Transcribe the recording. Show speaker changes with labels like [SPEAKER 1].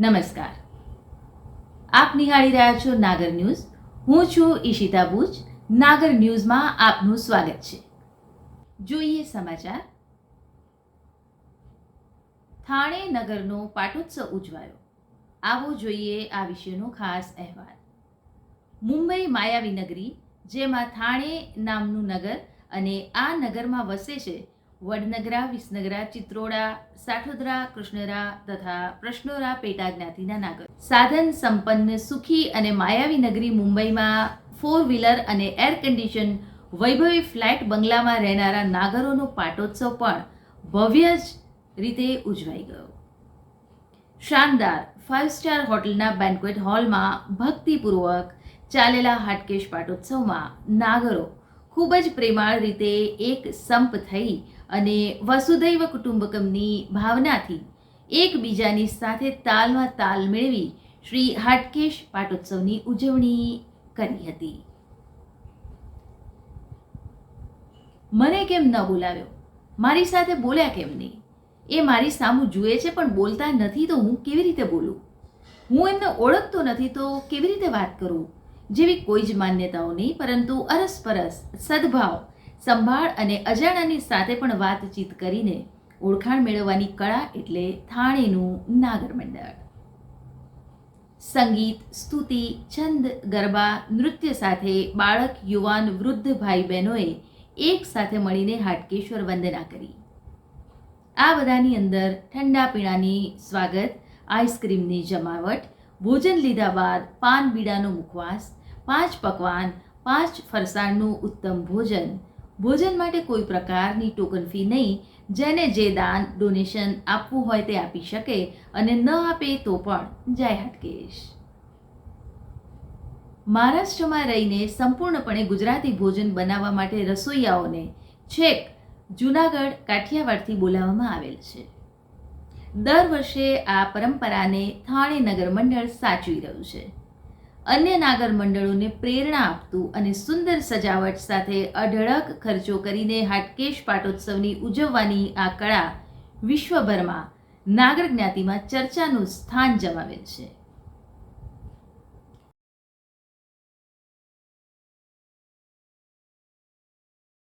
[SPEAKER 1] નમસ્કાર. આપ નિહાળી રહ્યા છો નાગર ન્યૂઝ. હું છું ઈશિતા બુચ નાગર ન્યૂઝમાં આપનું સ્વાગત છે. જોઈએ સમાચાર. થાણે નગરનો પાટોત્સવ ઉજવાયો. આવો જોઈએ આ વિશેનો ખાસ અહેવાલ. મુંબઈ માયાવી નગરી, જેમાં થાણે નામનું નગર અને આ નગરમાં વસે છે વડનગરા, વિસનગરા, ચિત્રોડા, સાઠોદરા, કૃષ્ણરા તથા પ્રશ્નોરા પેટા જ્ઞાતિના નાગર. સાધન સંપન્ન સુખી અને માયાવી નગરી મુંબઈમાં ફોર વ્હીલર અને એર કન્ડિશન વૈભવી ફ્લેટ બંગલામાં રહેનારા નાગરોનો પાટોત્સવ પણ ભવ્ય જ રીતે ઉજવાઈ ગયો. શાનદાર ફાઇવ સ્ટાર હોટલના બેન્ક્વેટ હોલમાં ભક્તિપૂર્વક ચાલેલા હાટકેશ પાટોત્સવમાં નાગરો ખૂબ જ પ્રેમાળ રીતે એક સંપ થઈ અને વસુધૈવ કુટુંબકમની ભાવનાથી એકબીજાની સાથે તાલમાં તાલ મેળવી શ્રી હાટકેશ પાટોત્સવની ઉજવણી કરી હતી. મને કેમ ન બોલાવ્યો? મારી સાથે બોલ્યા કેમ નહીં? એ મારી સામું જુએ છે પણ બોલતા નથી તો હું કેવી રીતે બોલું? હું એમને ઓળખતો નથી તો કેવી રીતે વાત કરું? જેવી કોઈ જ માન્યતાઓ નહીં, પરંતુ અરસપરસ સદભાવ, સંભાળ અને અજાણાની સાથે પણ વાતચીત કરીને ઓળખાણ મેળવવાની કળા એટલે થાણેનું નાગર મંડળ સંગીત, સ્તુતિ, છંદ, ગરબા, નૃત્ય સાથે બાળક, યુવાન, વૃદ્ધ ભાઈ બહેનોએ એક સાથે મળીને હાટકેશ્વર વંદના કરી. આ બધાની અંદર ઠંડા પીણાની સ્વાગત, આઈસ્ક્રીમની જમાવટ ભોજન લીધા બાદ પાન બીડાનો મુખવાસ, પાંચ પકવાન, પાંચ ફરસાણનું ઉત્તમ ભોજન. ભોજન માટે કોઈ પ્રકારની ટોકન ફી નહીં. જેને જે દાન, ડોનેશન આપવું હોય તે આપી શકે અને ન આપે તો પણ જય હટકેશ મહારાષ્ટ્રમાં રહીને સંપૂર્ણપણે ગુજરાતી ભોજન બનાવવા માટે રસોઈયાઓને છેક જૂનાગઢ કાઠિયાવાડથી બોલાવવામાં આવેલ છે. દર વર્ષે આ પરંપરાને થાણે નગર મંડળ સાચવી રહ્યું છે. અન્ય નાગર મંડળોને પ્રેરણા આપતું અને સુંદર સજાવટ સાથે અઢળક ખર્ચો કરીને હાટકેશ પાટોત્સવની ઉજવવાની આ કળા વિશ્વભરમાં નાગર જ્ઞાતિમાં ચર્ચાનું સ્થાન જમાવેલ છે.